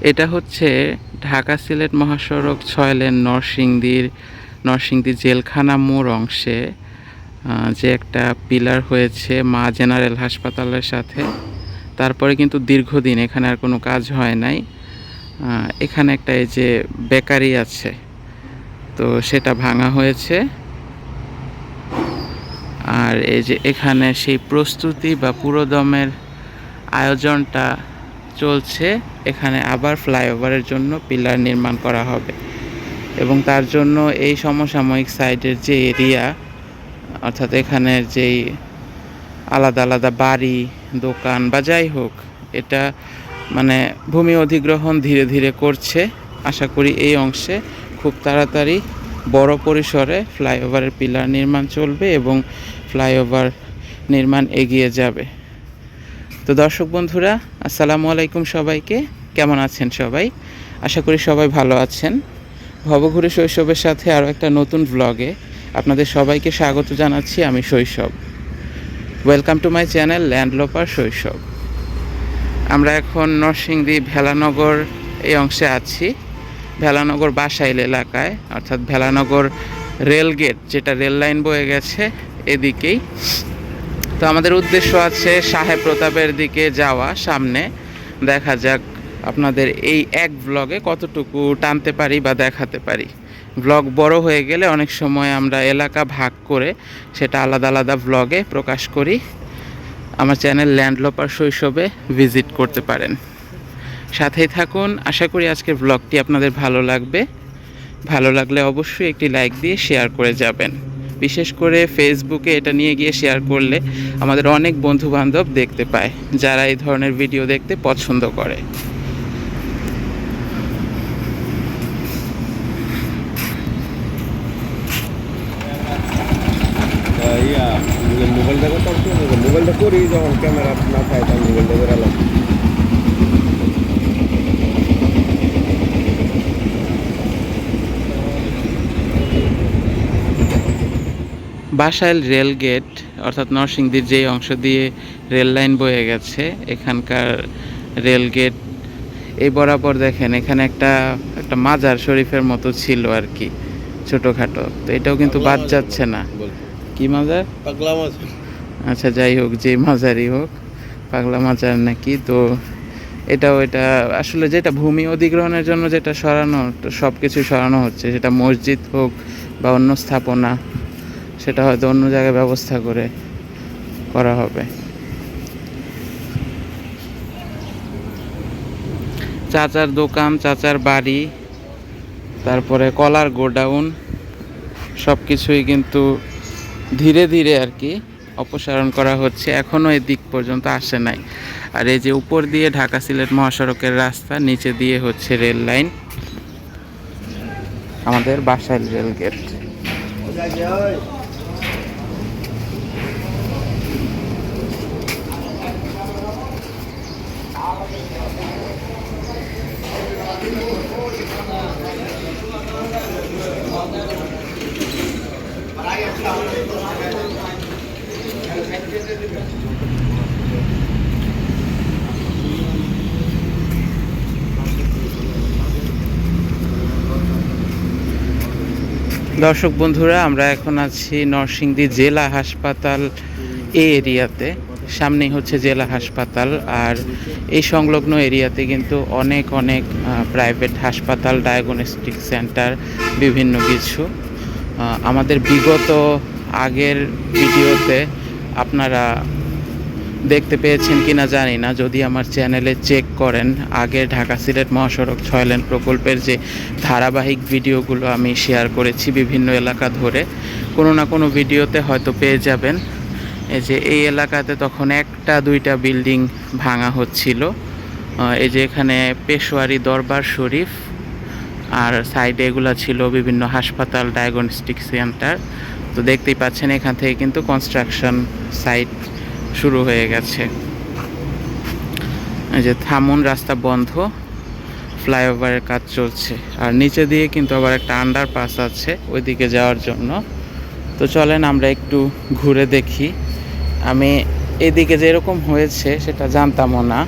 এটা হচ্ছে ঢাকা সিলেট মহাসড়ক ছয় লেন নরসিংদীর, নরসিংদী জেলখানা মোড় অংশে যে একটা পিলার হয়েছে মা জেনারেল হাসপাতালের সাথে। তারপরে কিন্তু দীর্ঘদিন এখানে আর কোনো কাজ হয় নাই। এখানে একটা এই যে বেকারি আছে, তো সেটা ভাঙা হয়েছে। আর এই যে এখানে সেই প্রস্তুতি বা পুরোদমের আয়োজনটা চলছে। এখানে আবার ফ্লাইওভারের জন্য পিলার নির্মাণ করা হবে। এবং তার জন্য এই সমসাময়িক সাইডের যে এরিয়া, অর্থাৎ এখানের যেই আলাদা আলাদা বাড়ি, দোকান বা যাই হোক, এটা মানে ভূমি অধিগ্রহণ ধীরে ধীরে করছে। আশা করি এই অংশে খুব তাড়াতাড়ি বড় পরিসরে ফ্লাইওভারের পিলার নির্মাণ চলবে এবং ফ্লাইওভার নির্মাণ এগিয়ে যাবে। তো দর্শক বন্ধুরা, আসসালামু আলাইকুম সবাইকে। কেমন আছেন সবাই? আশা করি সবাই ভালো আছেন। ভবঘুরে শৈশবের সাথে আরও একটা নতুন ব্লগে আপনাদের সবাইকে স্বাগত জানাচ্ছি আমি Shoishob. Welcome to my channel landloper Shoishob আমরা এখন নরসিংদী ভেলানগর এই অংশে আছি। ভেলানগর বাসাইল এলাকায়, অর্থাৎ ভেলানগর রেলগেট যেটা রেল লাইন বয়ে গেছে এদিকেই। তো আমাদের উদ্দেশ্য আছে সাহেব প্রতাপের দিকে যাওয়া, সামনে দেখা যাক আপনাদের এই এক ব্লগে কতটুকু টানতে পারি বা দেখাতে পারি? ব্লগ বড় হয়ে গেলে অনেক সময় আমরা এলাকা ভাগ করে সেটা আলাদা আলাদা ব্লগে প্রকাশ করি। আমার চ্যানেল ল্যান্ডলোপার শৈশবে ভিজিট করতে পারেন। সাথেই থাকুন, আশা করি আজকের ব্লগটি আপনাদের ভালো লাগবে। ভালো লাগলে অবশ্যই একটি লাইক দিয়ে শেয়ার করে যাবেন। বিশেষ করে ফেসবুকে এটা নিয়ে গিয়ে শেয়ার করলে আমাদের অনেক বন্ধু বান্ধব দেখতে পায়, যারা এই ধরনের ভিডিও দেখতে পছন্দ করে ইয়া মোবাইলটা করতাম তো মোবাইলটা করি যখন ক্যামেরা না থাকে তখন মোবাইলটা করে আলাম বাসাইল রেল গেট অর্থাৎ নরসিংদীর যেই অংশ দিয়ে রেল লাইন বয়ে গেছে এখানকার রেল গেট এই বরাবর দেখেন এখানে একটা একটা মাজার শরীফের মতো ছিল আর কি ছোটোখাটো। তো এটাও কিন্তু বাদ যাচ্ছে না। কি মাজার? পাগলা মাছ আচ্ছা যাই হোক, যে মাজারই হোক পাগলা মাজার নাকি, তো এটা, আসলে যেটা ভূমি অধিগ্রহণের জন্য যেটা সরানো সব কিছু সরানো হচ্ছে। সেটা মসজিদ হোক বা অন্য স্থাপনা, সেটা হয়তো অন্য জায়গায় ব্যবস্থা করে করা হবে। চাচার দোকান, চাচার বাড়ি, তারপরে কলার গোডাউন সব কিছুই কিন্তু ধীরে ধীরে আর কি অপসারণ করা হচ্ছে, এখনও এই দিক পর্যন্ত আসে নাই। আর এই যে উপর দিয়ে ঢাকা সিলেট মহাসড়কের রাস্তা, নিচে দিয়ে হচ্ছে রেল লাইন। আমাদের বাসাইল রেল গেট। দর্শক বন্ধুরা, আমরা এখন আছি নরসিংদী জেলা হাসপাতাল এ এরিয়াতে। সামনেই হচ্ছে জেলা হাসপাতাল, আর এই সংলগ্ন এরিয়াতে কিন্তু অনেক অনেক প্রাইভেট হাসপাতাল ডায়াগনস্টিক সেন্টার বিভিন্ন কিছু। আমাদের বিগত আগের ভিডিওতে আপনারা দেখতে পেয়েছেন কি না জানি না। যদি আমার চ্যানেলে চেক করেন, আগে ঢাকা সিলেট মহাসড়ক ছয় লেন প্রকল্পের যে ধারাবাহিক ভিডিওগুলো আমি শেয়ার করেছি বিভিন্ন এলাকা ধরে, কোনো না কোনো ভিডিওতে হয়তো পেয়ে যাবেন। এই যে এই এলাকাতে তখন একটা দুইটা বিল্ডিং ভাঙা হচ্ছিল। এই যে এখানে পেশোয়ারি দরবার শরীফ, আর সাইডে এগুলো ছিল বিভিন্ন হাসপাতাল ডায়াগনস্টিক সেন্টার তো দেখতেই পাচ্ছেন এখান থেকে কিন্তু কনস্ট্রাকশন সাইট শুরু হয়ে গেছে। এই যে থামুন, রাস্তা বন্ধ, ফ্লাইওভারের কাজ চলছে। আর নিচে দিয়ে কিন্তু আবার একটা আন্ডারপাস আছে ওইদিকে যাওয়ার জন্য। তো চলেন আমরা একটু ঘুরে দেখি। আমি এদিকে যেরকম হয়েছে সেটা জানতামও না।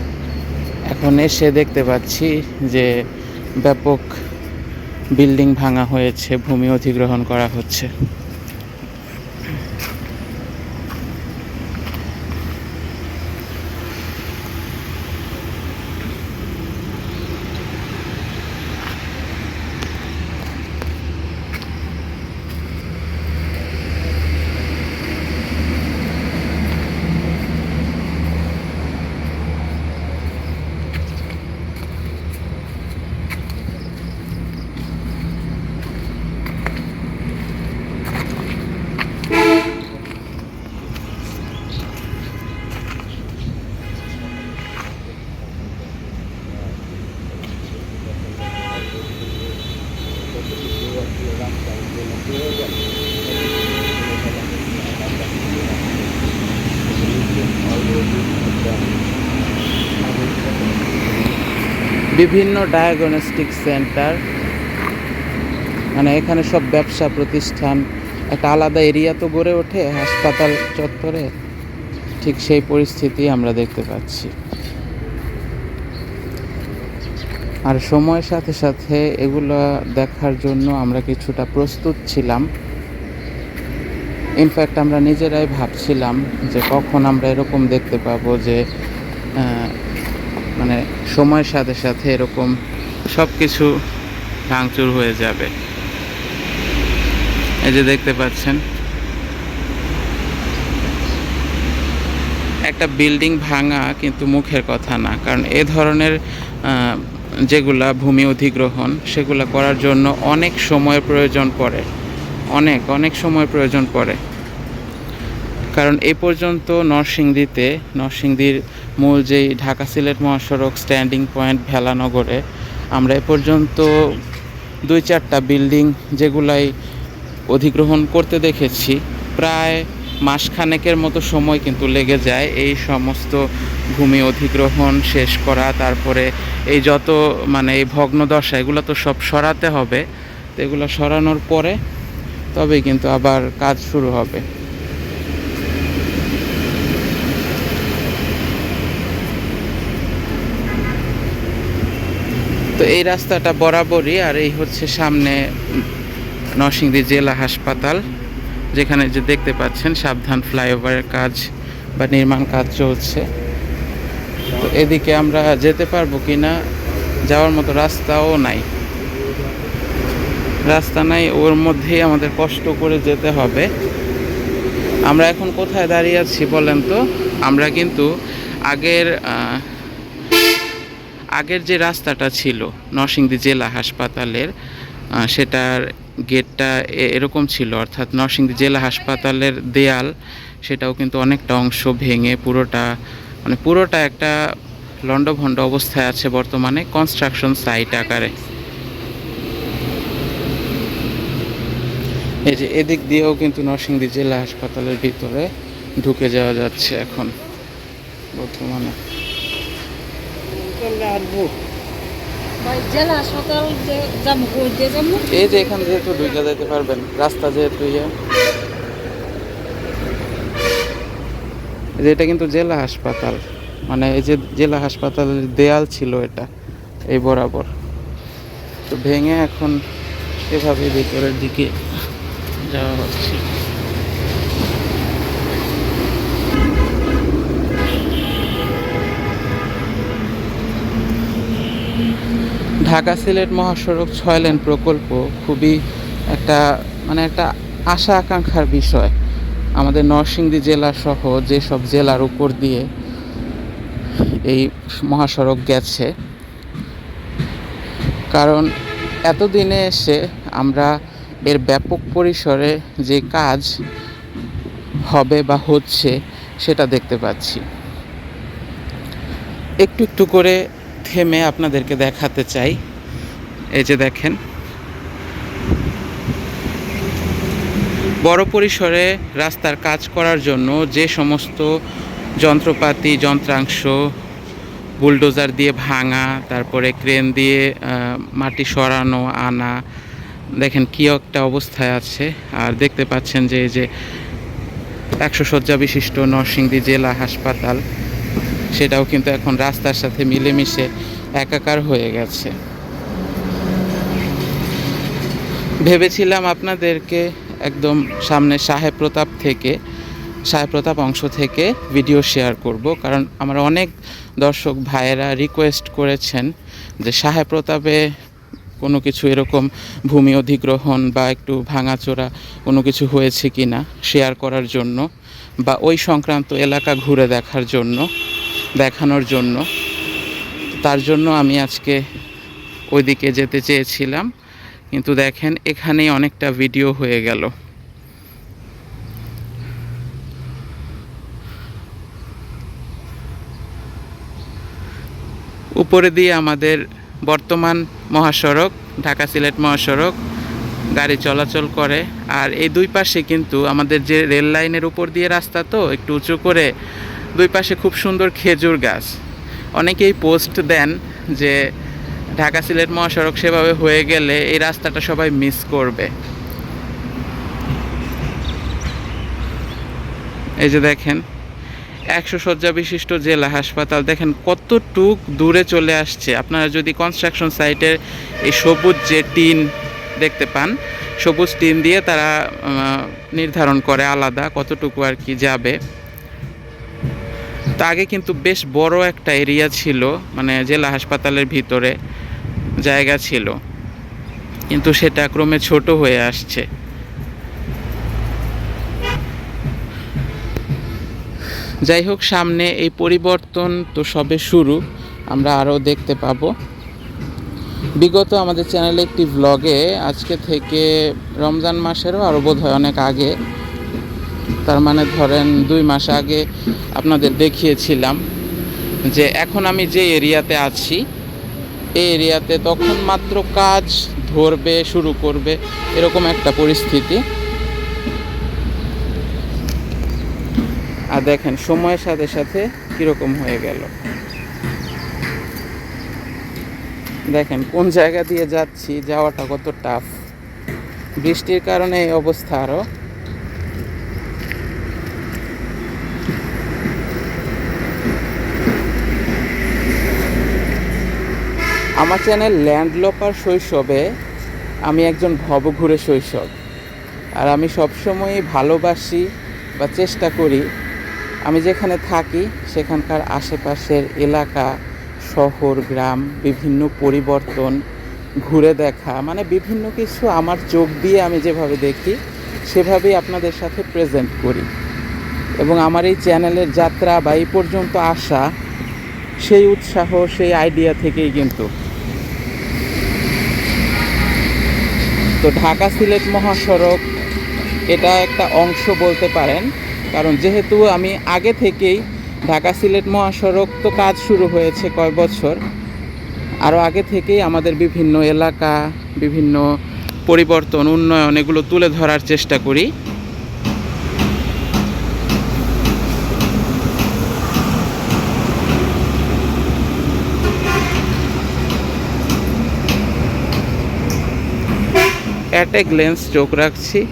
এখন এসে দেখতে পাচ্ছি যে ব্যাপক বিল্ডিং ভাঙা হয়েছে, ভূমি অধিগ্রহণ করা হচ্ছে। বিভিন্ন ডায়াগনস্টিক সেন্টার মানে এখানে সব ব্যবসা প্রতিষ্ঠান, একটা আলাদা এরিয়া তো গড়ে ওঠে, হাসপাতাল চত্বরে। ঠিক সেই পরিস্থিতি আমরা দেখতে পাচ্ছি। আর সময়ের সাথে সাথে এগুলো দেখার জন্য আমরা কিছুটা প্রস্তুত ছিলাম। ইনফ্যাক্ট আমরা নিজেরাই ভাবছিলাম যে কখন আমরা এরকম দেখতে পাবো যে মানে সময়ের সাথে সাথে এরকম সব কিছু ভাঙচুর হয়ে যাবে। এই যে দেখতে পাচ্ছেন। একটা বিল্ডিং ভাঙা কিন্তু মুখের কথা না, কারণ এ ধরনের যেগুলা ভূমি অধিগ্রহণ, সেগুলা করার জন্য অনেক সময়ের প্রয়োজন পড়ে। অনেক অনেক সময় প্রয়োজন পড়ে। কারণ এ পর্যন্ত নরসিংদীতে, নরসিংদীর মূল যেই ঢাকা সিলেট মহাসড়ক স্ট্যান্ডিং পয়েন্ট ভেলানগরে, আমরা এ পর্যন্ত দুই চারটা বিল্ডিং যেগুলাই অধিগ্রহণ করতে দেখেছি, প্রায় মাসখানেকের মতো সময় কিন্তু লেগে যায় এই সমস্ত ভূমি অধিগ্রহণ শেষ করা, তারপরে এই যত মানে এই ভগ্নদশা, এগুলো তো সব সরাতে হবে, তো এগুলো সরানোর পরে তবেই কিন্তু আবার কাজ শুরু হবে। তো এই রাস্তাটা বরাবরই আর এই হচ্ছে সামনে নরসিংদী জেলা হাসপাতাল, যেখানে যে দেখতে পাচ্ছেন সাবধান ফ্লাইওভারের কাজ বা নির্মাণ কাজ চলছে। তো এদিকে আমরা যেতে পারব কি না যাওয়ার মতো রাস্তাও নাই। রাস্তা নাই, ওর মধ্যেই আমাদের কষ্ট করে যেতে হবে। আমরা এখন কোথায় দাঁড়িয়ে আছি বলেন তো? আমরা কিন্তু আগের আগের যে রাস্তাটা ছিল, নরসিংদী জেলা হাসপাতালের সেটার গেটটা এরকম ছিল। অর্থাৎ নরসিংদী জেলা হাসপাতালের দেয়াল, সেটাও কিন্তু অনেকটা অংশ ভেঙে পুরোটা মানে পুরোটা একটা লণ্ডভণ্ড অবস্থায় আছে বর্তমানে কনস্ট্রাকশন সাইট আকারে। এই যে এদিক দিয়েও কিন্তু নরসিংদী জেলা হাসপাতালের ভিতরে ঢুকে যাওয়া যাচ্ছে এখন বর্তমানে ভাই জেলা হাসপাতাল যে যাব কই দিয়ে যাব এই যে এখান যেহেতু ঢুকে যেতে পারবেন রাস্তা যেহেতু ইয়ে। এই যে এটা কিন্তু জেলা হাসপাতাল। মানে এই যে জেলা হাসপাতালের দেয়াল ছিল এটা এই বরাবর। তো ভেঙে এখন এভাবে ভিতরের দিকে যাওয়া হচ্ছে। ঢাকা সিলেট মহাসড়ক ছয় লেন প্রকল্প খুবই একটা মানে একটা আশা আকাঙ্ক্ষার বিষয়। আমাদের নরসিংদী জেলা সহ যেসব জেলার উপর দিয়ে এই মহাসড়ক গেছে, কারণ এতদিনে এসে আমরা এর ব্যাপক পরিসরে যে কাজ হবে বা হচ্ছে সেটা দেখতে পাচ্ছি। একটু একটু করে থেমে আপনাদেরকে দেখাতে চাই। এই যে দেখেন। বড় পরিসরে রাস্তার কাজ করার জন্য যে সমস্ত যন্ত্রপাতি, যন্ত্রাংশ, বুলডোজার দিয়ে ভাঙা, তারপরে ক্রেন দিয়ে মাটি সরানো, আনা, দেখেন কী একটা অবস্থায় আছে। আর দেখতে পাচ্ছেন যে যে একশো শয্যা বিশিষ্ট নরসিংদী জেলা হাসপাতাল। সেটাও কিন্তু এখন রাস্তার সাথে মিলেমিশে একাকার হয়ে গেছে। ভেবেছিলাম আপনাদেরকে একদম সামনে সাহেব প্রতাপ থেকে, সাহেব প্রতাপ অংশ থেকে ভিডিও শেয়ার করব, কারণ আমার অনেক দর্শক ভাইয়েরা রিকোয়েস্ট করেছেন যে সাহেব প্রতাপে কোনো কিছু এরকম ভূমি অধিগ্রহণ বা একটু ভাঙাচোরা কোনো কিছু হয়েছে কি না শেয়ার করার জন্য বা ওই সংক্রান্ত এলাকা ঘুরে দেখার জন্য। দেখানোর জন্য। তার জন্য আমি আজকে ওইদিকে যেতে চেয়েছিলাম। কিন্তু দেখেন, এখানেই অনেকটা ভিডিও হয়ে গেল। উপরে দিয়ে আমাদের বর্তমান মহাসড়ক, ঢাকা সিলেট মহাসড়ক, গাড়ি চলাচল করে। আর এই দুই পাশে কিন্তু আমাদের যে রেল লাইনের উপর দিয়ে রাস্তা তো, একটু উঁচু করে দুই পাশে খুব সুন্দর খেজুর গাছ। অনেকেই পোস্ট দেন যে ঢাকা সিলেট মহাসড়ক সেভাবে হয়ে গেলে এই রাস্তাটা সবাই মিস করবে। এই যে দেখেন, একশো শয্যা বিশিষ্ট জেলা হাসপাতাল, দেখেন কতটুক দূরে চলে আসছে। আপনারা যদি কনস্ট্রাকশন সাইটের এই সবুজ যে টিন দেখতে পান, সবুজ টিন দিয়ে তারা নির্ধারণ করে আলাদা কতটুকু আর কি যাবে। তা আগে কিন্তু বেশ বড় একটা এরিয়া ছিল মানে জেলা হাসপাতালের ভিতরে জায়গা ছিল। কিন্তু সেটা ক্রমে ছোট হয়ে আসছে। যাই হোক, সামনে এই পরিবর্তন তো সবে শুরু, আমরা আরও দেখতে পাবো। বিগত আমাদের চ্যানেলে একটি ভ্লগে আজকে থেকে রমজান মাসেরও আরও বোধ হয় অনেক আগে তার মানে ধরেন দুই মাস আগে আপনাদের দেখিয়েছিলাম যে এখন আমি যে এরিয়াতে আছি, এই এরিয়াতে তখন মাত্র কাজ ধরবে, শুরু করবে, এরকম একটা পরিস্থিতি। আর দেখেন, সময়ের সাথে সাথে কীরকম হয়ে গেল। দেখেন, কোন জায়গা দিয়ে যাচ্ছি, যাওয়াটা কত টাফ বৃষ্টির কারণে এই অবস্থা আরও আমার চ্যানেল ল্যান্ডলপার শৈশবে আমি একজন ভবঘুরে শৈশব। আর আমি সবসময়ই ভালোবাসি বা চেষ্টা করি আমি যেখানে থাকি, সেখানকার আশেপাশের এলাকা, শহর, গ্রাম, বিভিন্ন পরিবর্তন, ঘুরে দেখা মানে বিভিন্ন কিছু আমার চোখ দিয়ে আমি যেভাবে দেখি, সেভাবেই আপনাদের সাথে প্রেজেন্ট করি। এবং আমার এই চ্যানেলের যাত্রা বা এই পর্যন্ত আসা, সেই উৎসাহ, সেই আইডিয়া থেকেই কিন্তু তো ঢাকা সিলেট মহাসড়ক এটা একটা অংশ বলতে পারেন। কারণ যেহেতু আমি আগে থেকেই ঢাকা সিলেট মহাসড়ক তো কাজ শুরু হয়েছে কয় বছর আরও আগে থেকেই আমাদের বিভিন্ন এলাকা, বিভিন্ন পরিবর্তন, উন্নয়ন এগুলো তুলে ধরার চেষ্টা করি। অ্যাটেক লেন্স চোখ রাখছি।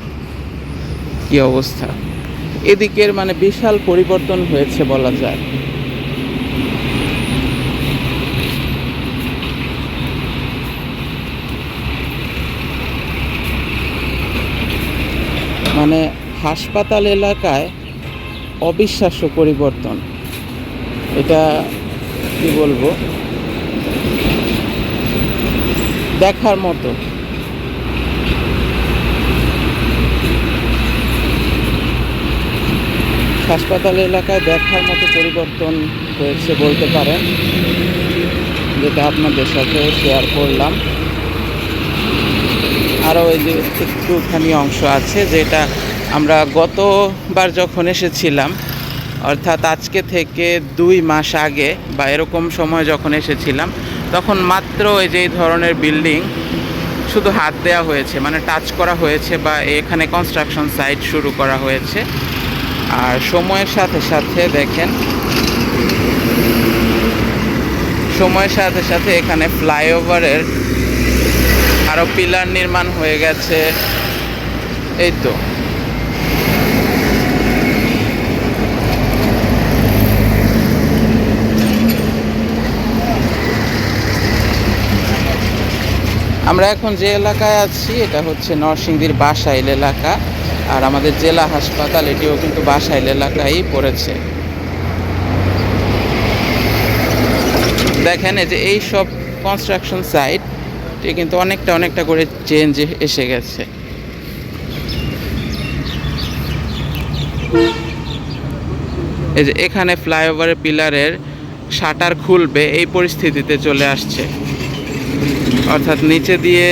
কি অবস্থা? এদিকের মানে বিশাল পরিবর্তন হয়েছে বলা যায়। মানে হাসপাতাল এলাকায় অবিশ্বাস্য পরিবর্তন। এটা কি বলব? দেখার মতো। হাসপাতাল এলাকায় দেখার মতো পরিবর্তন হয়েছে বলতে পারেন, যেটা আপনাদের সাথে শেয়ার করলাম। আরও ওই যে একটুখানি অংশ আছে, যেটা আমরা গতবার যখন এসেছিলাম, অর্থাৎ আজকে থেকে দুই মাস আগে বা এরকম সময় যখন এসেছিলাম, তখন মাত্র এই যে ধরনের বিল্ডিং শুধু হাত দেওয়া হয়েছে মানে টাচ করা হয়েছে বা এখানে কনস্ট্রাকশন সাইট শুরু করা হয়েছে। আর সময়ের সাথে সাথে দেখেন, সময়ের সাথে সাথে এখানে ফ্লাইওভারের আরও পিলার নির্মাণ হয়ে গেছে। এই তো। আমরা এখন যে এলাকায় আছি, এটা হচ্ছে নরসিংদীর বাসাইল এলাকা। আর আমাদের জেলা হাসপাতাল, এটিও কিন্তু বাসাইল এলাকায় পড়েছে। দেখেন, এই যে এই সব কনস্ট্রাকশন সাইট এটি কিন্তু অনেকটা অনেকটা করে চেঞ্জ এসে গেছে। এই যে এখানে ফ্লাইওভারের পিলারের শাটার খুলবে, এই পরিস্থিতিতে চলে আসছে। অর্থাৎ নিচে দিয়ে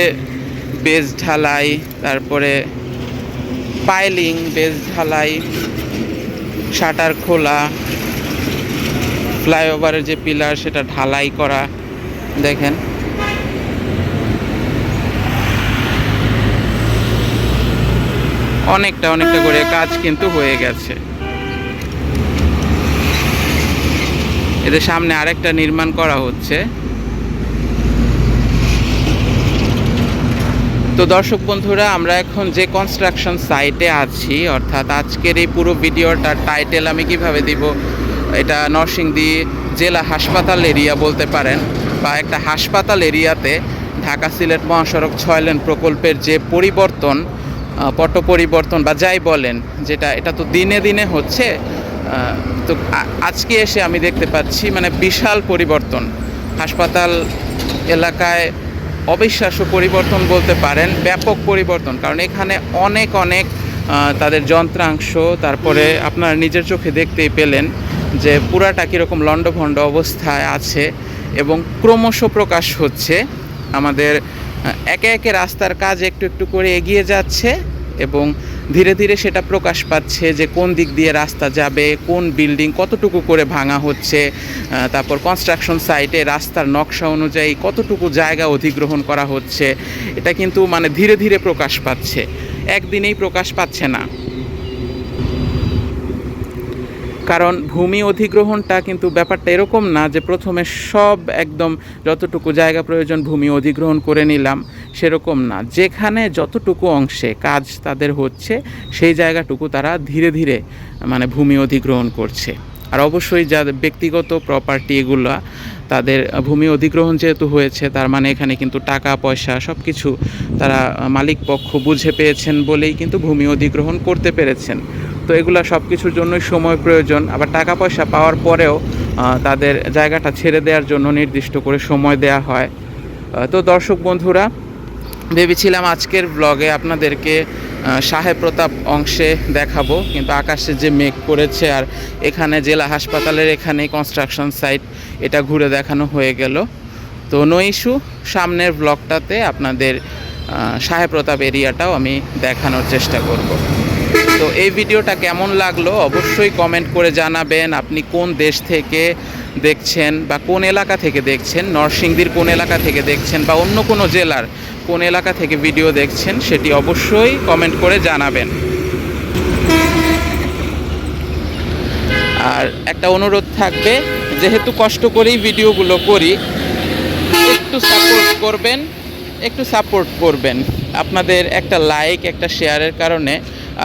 বেজ ঢালাই, তারপরে পাইলিং, বেজ ঢালাই, শাটার খোলা, ফ্লাইওভারের যে পিলার সেটা ঢালাই করা, দেখেন। অনেকটা অনেকটা করে কাজ কিন্তু হয়ে গেছে। এদের সামনে আরেকটা নির্মাণ করা হচ্ছে। তো দর্শক বন্ধুরা, আমরা এখন যে কনস্ট্রাকশন সাইটে আছি, অর্থাৎ আজকের এই পুরো ভিডিওটার টাইটেল আমি কীভাবে দিব, এটা নরসিংদী জেলা হাসপাতাল এরিয়া বলতে পারেন, বা একটা হাসপাতাল এরিয়াতে ঢাকা সিলেট মহাসড়ক ছয় লেন প্রকল্পের যে পরিবর্তন পট পরিবর্তন বা যাই বলেন, যেটা, এটা তো দিনে দিনে হচ্ছে তো আজকে এসে আমি দেখতে পাচ্ছি মানে বিশাল পরিবর্তন। হাসপাতাল এলাকায় অবিশ্বাস্য পরিবর্তন বলতে পারেন, ব্যাপক পরিবর্তন। কারণ এখানে অনেক অনেক তাদের যন্ত্রাংশ, তারপরে আপনার নিজের চোখে দেখতেই পেলেন যে পুরাটা কীরকম লণ্ডভণ্ড অবস্থায় আছে এবং ক্রমশ প্রকাশ হচ্ছে। আমাদের একে একে রাস্তার কাজ একটু একটু করে এগিয়ে যাচ্ছে। এবং ধীরে ধীরে সেটা প্রকাশ পাচ্ছে যে কোন দিক দিয়ে রাস্তা যাবে, কোন বিল্ডিং কতটুকু করে ভাঙা হচ্ছে তারপর কনস্ট্রাকশন সাইটে রাস্তার নকশা অনুযায়ী কতটুকু জায়গা অধিগ্রহণ করা হচ্ছে, এটা কিন্তু মানে ধীরে ধীরে প্রকাশ পাচ্ছে। একদিনেই প্রকাশ পাচ্ছে না। কারণ ভূমি অধিগ্রহণটা কিন্তু ব্যাপারটা এরকম না যে প্রথমে সব একদম যতটুকু জায়গা প্রয়োজন ভূমি অধিগ্রহণ করে নিলাম, সেরকম না। যেখানে যতটুকু অংশে কাজ তাদের হচ্ছে, সেই জায়গাটুকু তারা ধীরে ধীরে মানে ভূমি অধিগ্রহণ করছে। আর অবশ্যই যাদের ব্যক্তিগত প্রপার্টি এগুলো, তাদের ভূমি অধিগ্রহণ যেহেতু হয়েছে, তার মানে এখানে কিন্তু টাকা, পয়সা সব কিছু তারা মালিক পক্ষ বুঝে পেয়েছেন বলেই কিন্তু ভূমি অধিগ্রহণ করতে পেরেছেন। তো এগুলো সব কিছুর জন্যই সময় প্রয়োজন। আবার টাকা পয়সা পাওয়ার পরেও তাদের জায়গাটা ছেড়ে দেওয়ার জন্য নির্দিষ্ট করে সময় দেয়া হয়। তো দর্শক বন্ধুরা, ভেবেছিলাম আজকের ব্লগে আপনাদেরকে সাহেব প্রতাপ অংশে দেখাবো। কিন্তু আকাশে যে মেঘ করেছে আর এখানে জেলা হাসপাতালের এখানে কনস্ট্রাকশন সাইট এটা ঘুরে দেখানো হয়ে গেল। তো নো ইস্যু সামনের ব্লগটাতে আপনাদের সাহেব প্রতাপ এরিয়াটাও আমি দেখানোর চেষ্টা করব। তো এই ভিডিওটা কেমন লাগল অবশ্যই কমেন্ট করে জানাবেন। আপনি কোন দেশ থেকে দেখছেন বা কোন এলাকা থেকে দেখছেন? নরসিংদীর কোন এলাকা থেকে দেখছেন বা অন্য কোনো জেলার কোন এলাকা থেকে ভিডিও দেখছেন সেটি অবশ্যই কমেন্ট করে জানাবেন। আর একটা অনুরোধ থাকবে, যেহেতু কষ্ট করেই ভিডিওগুলো করি, একটু সাপোর্ট করবেন, একটু সাপোর্ট করবেন। আপনাদের একটা লাইক একটা শেয়ারের কারণে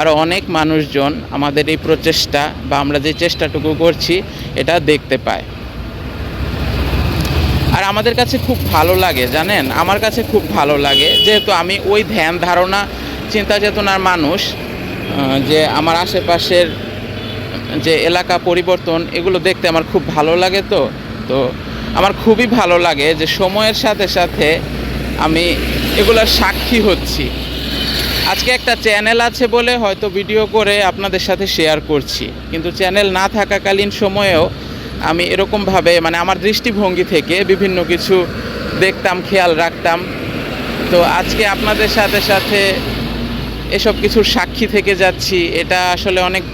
আরও অনেক মানুষজন আমাদের এই প্রচেষ্টা বা আমরা যে চেষ্টাটুকু করছি, এটা দেখতে পায়। আর আমাদের কাছে খুব ভালো লাগে, জানেন? আমার কাছে খুব ভালো লাগে, যেহেতু আমি ওই ধ্যান ধারণা, চিন্তা চেতনার মানুষ যে আমার আশেপাশের যে এলাকা পরিবর্তন, এগুলো দেখতে আমার খুব ভালো লাগে তো। তো আমার খুবই ভালো লাগে যে সময়ের সাথে সাথে আমি এগুলোর সাক্ষী হচ্ছি। আজকে একটা চ্যানেল আছে বলে হয়তো ভিডিও করে আপনাদের সাথে শেয়ার করছি। কিন্তু চ্যানেল না থাকাকালীন সময়েও আমি এরকমভাবে মানে আমার দৃষ্টিভঙ্গি থেকে বিভিন্ন কিছু দেখতাম, খেয়াল রাখতাম। তো আজকে আপনাদের সাথে সাথে এসব কিছুর সাক্ষী থেকে যাচ্ছি। এটা আসলে অনেক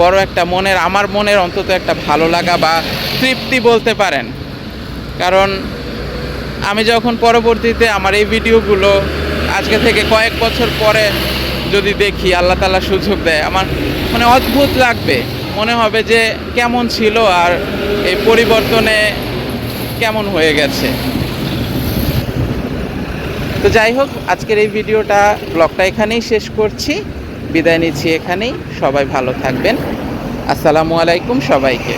বড় একটা মনের, আমার মনের অন্তত একটা ভালো লাগা বা তৃপ্তি বলতে পারেন। কারণ আমি যখন পরবর্তীতে আমার এই ভিডিওগুলো আজকে থেকে কয়েক বছর পরে যদি দেখি, আল্লাহ তালা সুযোগ দেয়, আমার মানে অদ্ভুত লাগবে। মনে হবে যে কেমন ছিল আর এই পরিবর্তনে কেমন হয়ে গেছে। তো যাই হোক, আজকের এই ভিডিওটা, ব্লগটা এখানেই শেষ করছি। বিদায় নিচ্ছি এখানেই। সবাই ভালো থাকবেন। আসসালামু আলাইকুম সবাইকে।